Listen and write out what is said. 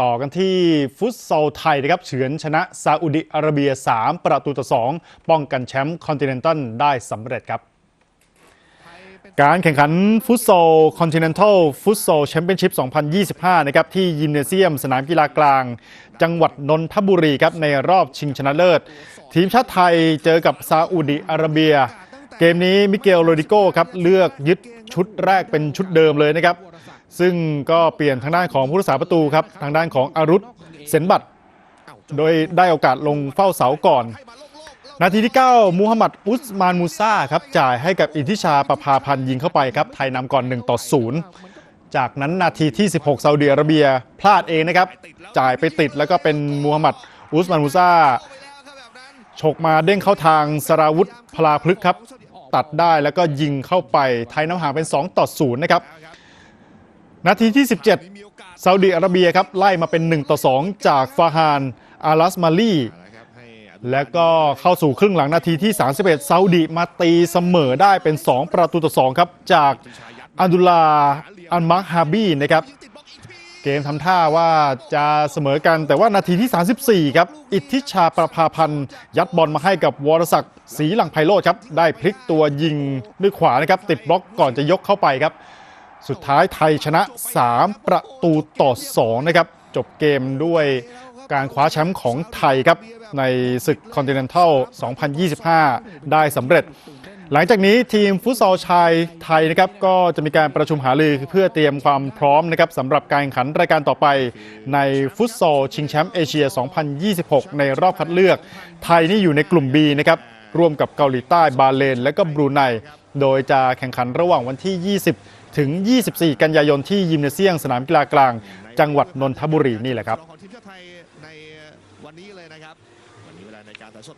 ต่อกันที่ฟุตซอลไทยนะครับเฉือนชนะซาอุดิอาระเบีย 3 ประตูต่อ 2 ป้องกันแชมป์คอนติเนนตัลได้สำเร็จครับ การแข่งขันฟุตซอลคอนติเนนทัลฟุตซอลแชมเปี้ยนชิพ 2025 นะครับที่ยิมเนเซียม สนามกีฬากลาง จังหวัดนนทบุรีครับในรอบชิงชนะเลิศ ทีมชาติไทยเจอกับซาอุดิอาระเบีย เกมนี้มิเกลโรดิโก้ครับเลือกยึดชุดแรกเป็นชุดเดิมเลยนะครับ ซึ่งก็เปลี่ยนทางด้านของผู้รักษาประตูครับ ทางด้านของอารุษเซนบัตโดยได้โอกาสลงเฝ้าเสาก่อน นาทีที่ 9 มูฮัมหมัดอุสมานมูซาครับจ่ายให้กับอิทธิชาประภาพันธ์ยิงเข้าไปครับ ไทยนำก่อน 1 ต่อ 0 จากนั้นนาทีที่ 16ซาอุดิอาระเบียพลาดเองนะครับ จ่ายไปติดแล้วก็เป็นมูฮัมหมัดอุสมานมูซาฉกมาเด้งเข้าทางสราวุธพลาพลึกครับ ตัดได้แล้วก็ยิงเข้าไปไทยนำห่างเป็น 2 ต่อ 0 นะครับ นาทีที่ 17ซาอุดิอาระเบียครับไล่มาเป็น 1 ต่อ 2 จากฟาฮานอาลัสมาลีแล้วก็เข้าสู่ครึ่งหลังนาทีที่ 31ซาอุดิมาตีเสมอได้เป็น 2 ประตูต่อ 2 ครับ จากอันดุลาอันมักฮาบีนะครับ เกมทำท่าว่าจะเสมอกันแต่ว่านาทีที่ 34 ครับ อิทธิชาประภาพันธ์ ยัดบอลมาให้กับวรศักดิ์ศรีหลังไพโรธครับ ได้พลิกตัวยิงด้วยขวานะครับ ติดบล็อกก่อนจะยกเข้าไปครับ สุดท้ายไทยชนะ 3 ประตูต่อ 2 นะครับ จบเกมด้วยการคว้าแชมป์ของไทยครับ ในศึกคอนติเนนทัล 2025 ได้สำเร็จ หลังจากนี้ทีมฟุตซอลชายไทยนะครับก็จะมีการประชุมหารือเพื่อเตรียมความพร้อมนะครับสำหรับการแข่งขันรายการต่อไปในฟุตซอลชิงแชมป์เอเชีย 2026 ในรอบคัดเลือก ไทยนี่อยู่ในกลุ่ม B นะครับร่วมกับเกาหลีใต้บาเลน และก็บรูไนโดยจะแข่งขันระหว่างวันที่ 20 ถึง 24 กันยายนที่ยิมเนเซียมสนามกีฬากลาง จังหวัดนนทบุรีนี่แหละครับ